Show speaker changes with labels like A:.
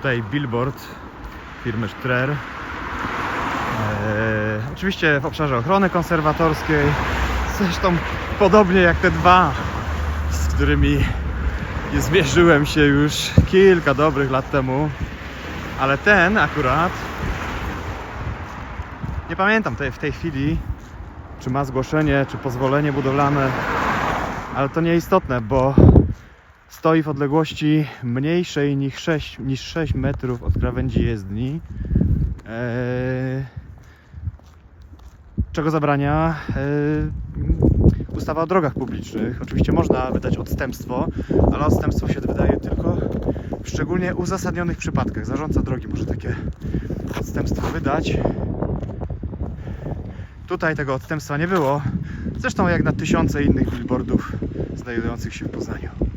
A: Tutaj billboard firmy Strer. Eee, oczywiście w obszarze ochrony konserwatorskiej. Zresztą podobnie jak te dwa, z którymi zmierzyłem się już kilka dobrych lat temu. Ale ten akurat nie pamiętam w tej chwili, czy ma zgłoszenie, czy pozwolenie budowlane, ale to nieistotne, bo stoi w odległości mniejszej niż 6, niż 6 metrów od krawędzi jezdni. Eee, czego zabrania eee, ustawa o drogach publicznych. Oczywiście można wydać odstępstwo, ale odstępstwo się wydaje tylko w szczególnie uzasadnionych przypadkach. Zarządca drogi może takie odstępstwo wydać. Tutaj tego odstępstwa nie było. Zresztą jak na tysiące innych billboardów znajdujących się w Poznaniu.